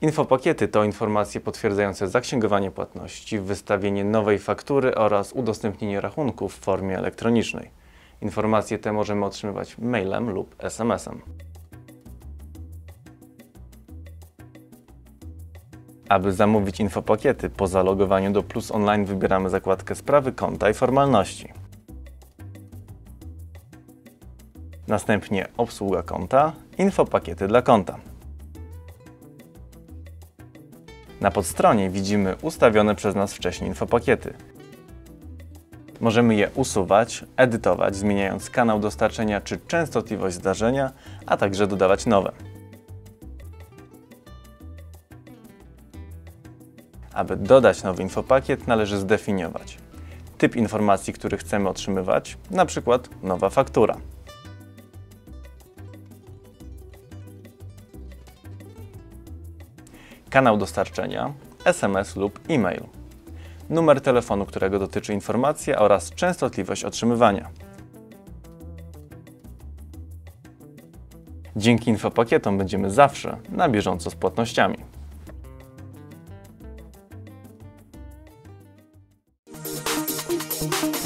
Infopakiety to informacje potwierdzające zaksięgowanie płatności, wystawienie nowej faktury oraz udostępnienie rachunków w formie elektronicznej. Informacje te możemy otrzymywać mailem lub SMS-em. Aby zamówić infopakiety, po zalogowaniu do Plus Online wybieramy zakładkę Sprawy konta i formalności. Następnie Obsługa konta, Infopakiety dla konta. Na podstronie widzimy ustawione przez nas wcześniej infopakiety. Możemy je usuwać, edytować, zmieniając kanał dostarczenia czy częstotliwość zdarzenia, a także dodawać nowe. Aby dodać nowy infopakiet, należy zdefiniować typ informacji, który chcemy otrzymywać, np. nowa faktura. Kanał dostarczenia, SMS lub e-mail, numer telefonu, którego dotyczy informacja oraz częstotliwość otrzymywania. Dzięki infopakietom będziemy zawsze na bieżąco z płatnościami. Thank